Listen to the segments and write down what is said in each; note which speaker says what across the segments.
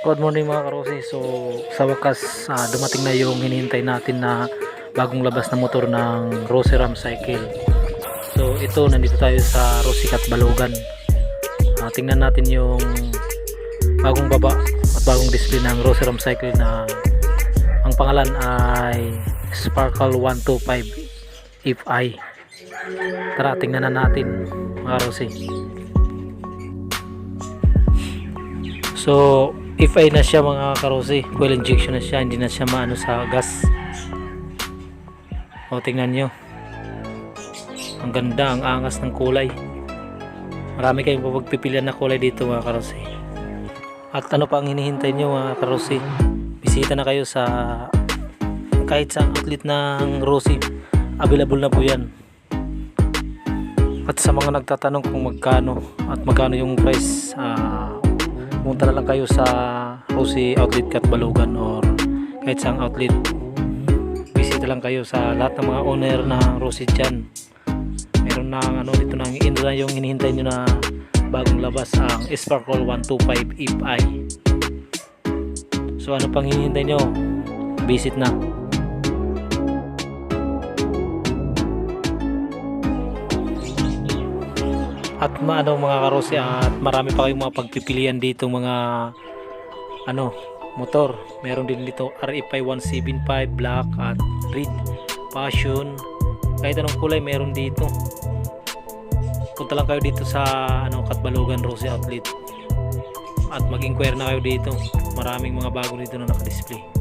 Speaker 1: Good morning mga karosi. So sa wakas ah, dumating na yung hinihintay natin na bagong labas na motor ng Roseram Cycle. So ito nandito tayo sa Rosikat Balogan. Ah, tingnan natin yung bagong baba at bagong display ng Roseram Cycle na ang pangalan ay Sparkle 125 if I. Tara tingnan na natin mga karosi. So, ay na siya mga karosi, fuel injection na siya, hindi na siya maano sa gas. O, tingnan nyo. Ang ganda, ang angas ng kulay. Marami kayong pagpipilian na kulay dito mga karosi. At ano pa ang hinihintay nyo mga karosi? Bisita na kayo sa kahit sa outlet ng Rosi. Available na po yan. At sa mga nagtatanong kung magkano at magkano yung price, ah, pumunta na lang kayo sa Rosie Outlet Cat Balogan or kahit saang outlet. Bisita lang kayo sa lahat ng mga owner ng Rosie dyan meron na ano na ito na yung hinihintay nyo na bagong labas ang Sparkle 125 if I. So ano pang hinihintay nyo? Visit na at maano mga karosi at marami pa kayong mga pagpipilian dito mga ano motor. Meron din dito RFI 175 black at red passion. Kahit anong kulay meron dito. Punta lang kayo dito sa ano Katbalogan Rosy Outlet. At mag-inquire na kayo dito. Maraming mga bago dito na naka-display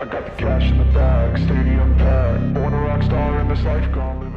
Speaker 2: I got the cash in the bag, stadium packed. Born a rock star in this life.